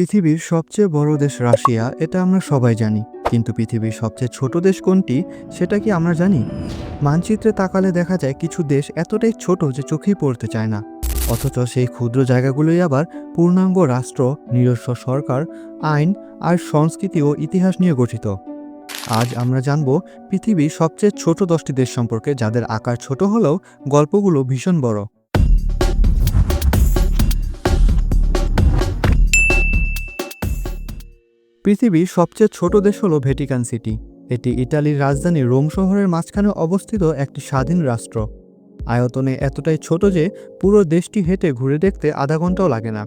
পৃথিবীর সবচেয়ে বড় দেশ রাশিয়া, এটা আমরা সবাই জানি। কিন্তু পৃথিবীর সবচেয়ে ছোট দেশ কোনটি, সেটা কি আমরা জানি? মানচিত্রে তাকালে দেখা যায় কিছু দেশ এতটাই ছোট যে চোখেই পড়তে চায় না। অথচ সেই ক্ষুদ্র জায়গাগুলোই আবার পূর্ণাঙ্গ রাষ্ট্র, নিজস্ব সরকার, আইন আর সংস্কৃতি ও ইতিহাস নিয়ে গঠিত। আজ আমরা জানব পৃথিবীর সবচেয়ে ছোট দশটি দেশ সম্পর্কে, যাদের আকার ছোট হলেও গল্পগুলো ভীষণ বড়। পৃথিবীর সবচেয়ে ছোট দেশ হলো ভ্যাটিকান সিটি। এটি ইটালির রাজধানী রোম শহরের মাঝখানে অবস্থিত একটি স্বাধীন রাষ্ট্র। আয়তনে এতটাই ছোট যে পুরো দেশটি হেঁটে ঘুরে দেখতে আধা ঘন্টাও লাগে না।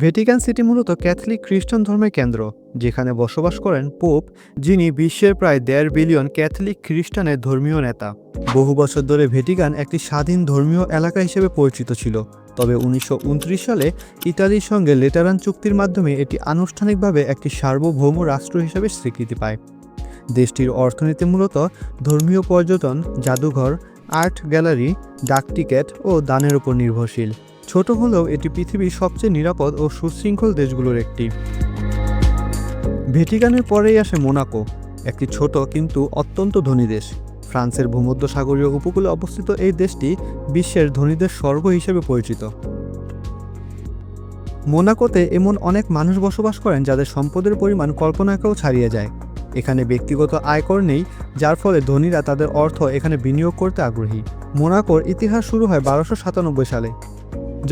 ভ্যাটিকান সিটি মূলত ক্যাথলিক খ্রিস্টান ধর্মের কেন্দ্র, যেখানে বসবাস করেন পোপ, যিনি বিশ্বের প্রায় দেড় বিলিয়ন ক্যাথলিক খ্রিস্টানের ধর্মীয় নেতা। বহু বছর ধরে ভ্যাটিকান একটি স্বাধীন ধর্মীয় এলাকা হিসেবে পরিচিত ছিল। তবে উনিশশো উনত্রিশ সালে ইতালির সঙ্গে লেটারান চুক্তির মাধ্যমে এটি আনুষ্ঠানিকভাবে একটি সার্বভৌম রাষ্ট্র হিসেবে স্বীকৃতি পায়। দেশটির অর্থনীতি মূলত ধর্মীয় পর্যটন, জাদুঘর, আর্ট গ্যালারি, ডাক টিকেট ও দানের উপর নির্ভরশীল। ছোট হলেও এটি পৃথিবীর সবচেয়ে নিরাপদ ও সুশৃঙ্খল দেশগুলোর একটি। ভ্যাটিকানের পরেই আসে মোনাকো, একটি ছোট কিন্তু অত্যন্ত ধনী দেশ। ফ্রান্সের ভূমধ্যসাগরীয় উপকূলে অবস্থিত এই দেশটি বিশ্বের ধনীদের স্বর্গ হিসেবে পরিচিত। মোনাকোতে এমন অনেক মানুষ বসবাস করেন যাদের সম্পদের পরিমাণ কল্পনাকেও ছাড়িয়ে যায়। এখানে ব্যক্তিগত আয়কর নেই, যার ফলে ধনীরা তাদের অর্থ এখানে বিনিয়োগ করতে আগ্রহী। মোনাকোর ইতিহাস শুরু হয় বারোশো সাতানব্বই সালে,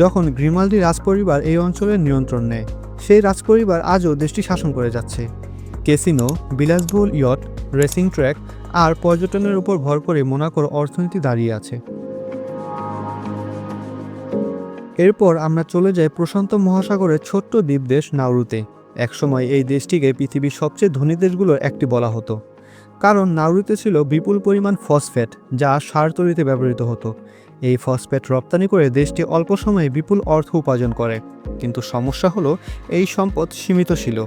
যখন গ্রিমালদি রাজপরিবার এই অঞ্চলের নিয়ন্ত্রণ নেয়। সেই রাজপরিবার আজও দেশটি শাসন করে যাচ্ছে। কেসিনো বিলাসবহুল ইয়ট, রেসিং ট্র্যাক আর পর্যটনের উপর ভর করে মোনাকোর অর্থনীতি দাঁড়িয়ে আছে। এরপর আমরা চলে যাই প্রশান্ত মহাসাগরের ছোট্ট দ্বীপ দেশ নাউরুতে। একসময় এই দেশটিকে পৃথিবীর সবচেয়ে ধনী দেশগুলোর একটি বলা হতো। কারণ নাউরুতে ছিল বিপুল পরিমাণ ফসফেট, যা সার তৈরিতে ব্যবহৃত হতো। এই ফসফেট রপ্তানি করে দেশটি অল্প সময়ে বিপুল অর্থ উপার্জন করে। কিন্তু সমস্যা হলো, এই সম্পদ সীমিত ছিল।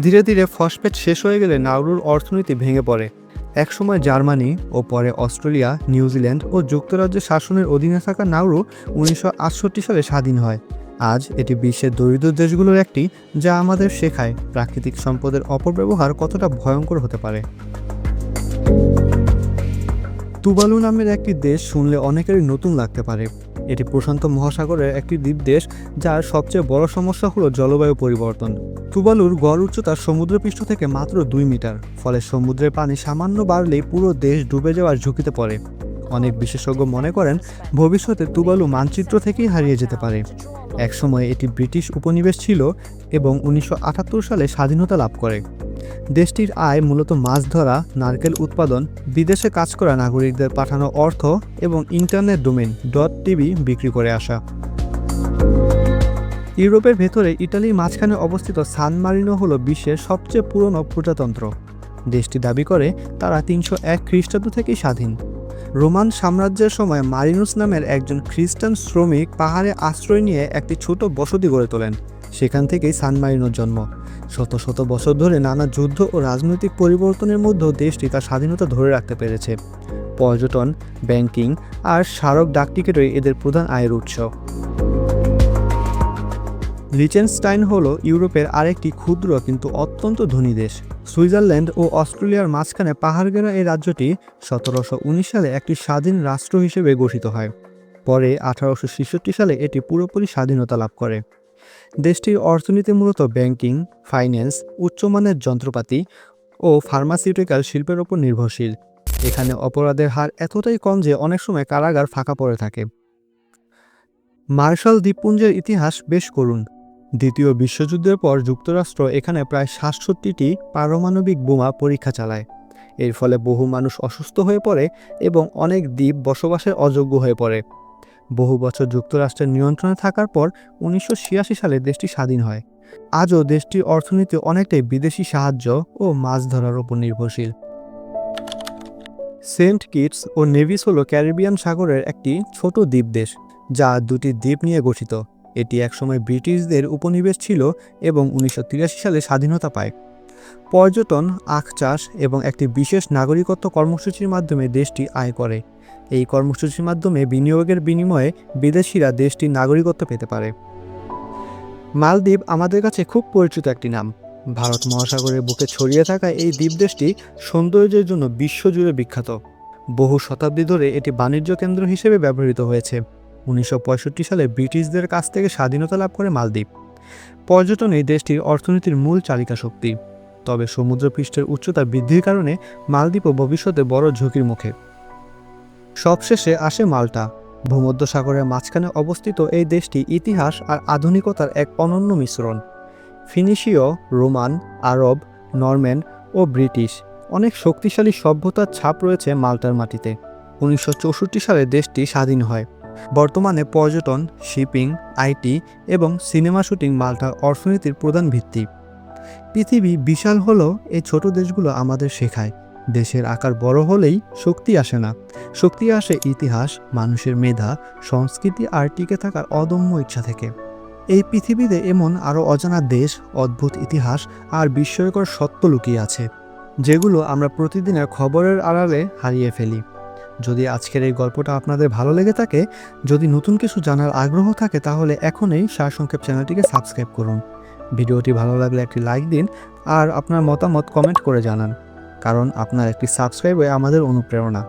ধীরে ধীরে ফসফেট শেষ হয়ে গেলে নাউরুর অর্থনীতি ভেঙে পড়ে। একসময় জার্মানি ও পরে অস্ট্রেলিয়া, নিউজিল্যান্ড ও যুক্তরাজ্যের শাসনের অধীনে থাকা নাউরু উনিশশো সালে স্বাধীন হয়। আজ এটি বিশ্বের দরিদ্র দেশগুলোর একটি, যা আমাদের শেখায় প্রাকৃতিক সম্পদের অপব্যবহার কতটা ভয়ঙ্কর হতে পারে। তুবালু নামের একটি দেশ শুনলে অনেকেরই নতুন লাগতে পারে। এটি প্রশান্ত মহাসাগরের একটি দ্বীপ দেশ, যার সবচেয়ে বড় সমস্যা হলো জলবায়ু পরিবর্তন। তুবালুর গড় উচ্চতা সমুদ্রপৃষ্ঠ থেকে মাত্র দুই মিটার, ফলে সমুদ্রের পানি সামান্য বাড়লেই পুরো দেশ ডুবে যাওয়ার ঝুঁকিতে পড়ে। অনেক বিশেষজ্ঞ মনে করেন, ভবিষ্যতে তুবালু মানচিত্র থেকেই হারিয়ে যেতে পারে। একসময় এটি ব্রিটিশ উপনিবেশ ছিল এবং উনিশশো আটাত্তর সালে স্বাধীনতা লাভ করে। দেশটির আয় মূলত মাছ ধরা, নারকেল উৎপাদন, বিদেশে কাজ করা নাগরিকদের পাঠানো অর্থ এবং ইন্টারনেট ডোমেন ডট টিভি বিক্রি করে আসা। ইউরোপের ভেতরে ইটালির মাঝখানে অবস্থিত সান মারিনো হল বিশ্বের সবচেয়ে পুরনো প্রজাতন্ত্র। দেশটি দাবি করে, তারা তিনশো এক খ্রিস্টাব্দ থেকেই স্বাধীন। রোমান সাম্রাজ্যের সময় মারিনুস নামের একজন খ্রিস্টান শ্রমিক পাহাড়ে আশ্রয় নিয়ে একটি ছোট বসতি গড়ে তোলেন। সেখান থেকেই সান মারিনোর জন্ম। শত শত বছর ধরে নানা যুদ্ধ ও রাজনৈতিক পরিবর্তনের মধ্যেও দেশটি তার স্বাধীনতা ধরে রাখতে পেরেছে। পর্যটন, ব্যাংকিং আর স্মারক ডাকটিকিটই এদের প্রধান আয়ের উৎস। লিচেনস্টাইন হল ইউরোপের আরেকটি ক্ষুদ্র কিন্তু অত্যন্ত ধনী দেশ। সুইজারল্যান্ড ও অস্ট্রেলিয়ার মাঝখানে পাহাড় ঘেরা এই রাজ্যটি সতেরোশো উনিশ সালে একটি স্বাধীন রাষ্ট্র হিসেবে গঠিত হয়। পরে আঠারোশো ছেষট্টি সালে এটি পুরোপুরি স্বাধীনতা লাভ করে। দেশটির অর্থনীতি মূলত ব্যাংকিং, ফাইন্যান্স, উচ্চমানের যন্ত্রপাতি ও ফার্মাসিউটিক্যাল শিল্পের ওপর নির্ভরশীল। এখানে অপরাধের হার এতটাই কম যে অনেক সময় কারাগার ফাঁকা পড়ে থাকে। মার্শাল দ্বীপপুঞ্জের ইতিহাস বেশ করুণ। দ্বিতীয় বিশ্বযুদ্ধের পর যুক্তরাষ্ট্র এখানে প্রায় সাতষট্টিটি পারমাণবিক বোমা পরীক্ষা চালায়। এর ফলে বহু মানুষ অসুস্থ হয়ে পড়ে এবং অনেক দ্বীপ বসবাসের অযোগ্য হয়ে পড়ে। বহু বছর যুক্তরাষ্ট্রের নিয়ন্ত্রণে থাকার পর উনিশশো ছিয়াশি সালে দেশটি স্বাধীন হয়। আজও দেশটির অর্থনীতি অনেকটাই বিদেশি সাহায্য ও মাছ ধরার উপর নির্ভরশীল। সেন্ট কিটস ও নেভিস হল ক্যারিবিয়ান সাগরের একটি ছোট দ্বীপ দেশ যা দুটি দ্বীপ নিয়ে গঠিত। এটি একসময় ব্রিটিশদের উপনিবেশ ছিল এবং উনিশশো তিরাশি সালে স্বাধীনতা পায়। পর্যটন, আখ চাষ এবং একটি বিশেষ নাগরিকত্ব কর্মসূচির মাধ্যমে দেশটি আয় করে। এই কর্মসূচির মাধ্যমে বিনিয়োগের বিনিময়ে বিদেশিরা দেশটির নাগরিকত্ব পেতে পারে। মালদ্বীপ আমাদের কাছে খুব পরিচিত একটি নাম। ভারত মহাসাগরের বুকে ছড়িয়ে থাকা এই দ্বীপ দেশটি সৌন্দর্যের জন্য বিশ্বজুড়ে বিখ্যাত। বহু শতাব্দী ধরে এটি বাণিজ্য কেন্দ্র হিসেবে ব্যবহৃত হয়েছে। উনিশশো পঁয়ষট্টি সালে ব্রিটিশদের কাছ থেকে স্বাধীনতা লাভ করে মালদ্বীপ। পর্যটন এই দেশটির অর্থনীতির মূল চালিকা শক্তি। তবে সমুদ্রপৃষ্ঠের উচ্চতা বৃদ্ধির কারণে মালদ্বীপও ভবিষ্যতে বড় ঝুঁকির মুখে। সবশেষে আসে মাল্টা। ভূমধ্যসাগরের মাঝখানে অবস্থিত এই দেশটি ইতিহাস আর আধুনিকতার এক অনন্য মিশ্রণ। ফিনিশীয়, রোমান, আরব, নরম্যান ও ব্রিটিশ অনেক শক্তিশালী সভ্যতার ছাপ রয়েছে মাল্টার মাটিতে। উনিশশো চৌষট্টি সালে দেশটি স্বাধীন হয়। বর্তমানে পর্যটন, শিপিং, আইটি এবং সিনেমা শুটিং মাল্টার অর্থনীতির প্রধান ভিত্তি। পৃথিবী বিশাল হলেও এই ছোট দেশগুলো আমাদের শেখায়। দেশের আকার বড় হলেই শক্তি আসে না। শক্তি আসে ইতিহাস, মানুষের মেধা, সংস্কৃতি আর টিকে থাকার অদম্য ইচ্ছা থেকে। এই পৃথিবীতে এমন আরও অজানা দেশ, অদ্ভুত ইতিহাস আর বিস্ময়কর সত্য লুকিয়ে আছে, যেগুলো আমরা প্রতিদিনের খবরের আড়ালে হারিয়ে ফেলি। যদি আজকের এই গল্পটা আপনাদের ভালো লেগে থাকে, যদি নতুন কিছু জানার আগ্রহ থাকে, তাহলে এখনই সারসংক্ষেপ চ্যানেলটিকে সাবস্ক্রাইব করুন। ভিডিওটি ভালো লাগলে একটি লাইক দিন আর আপনার মতামত কমেন্ট করে জানান। কারণ আপনার একটি সাবস্ক্রাইবে আমাদের অনুপ্রেরণা।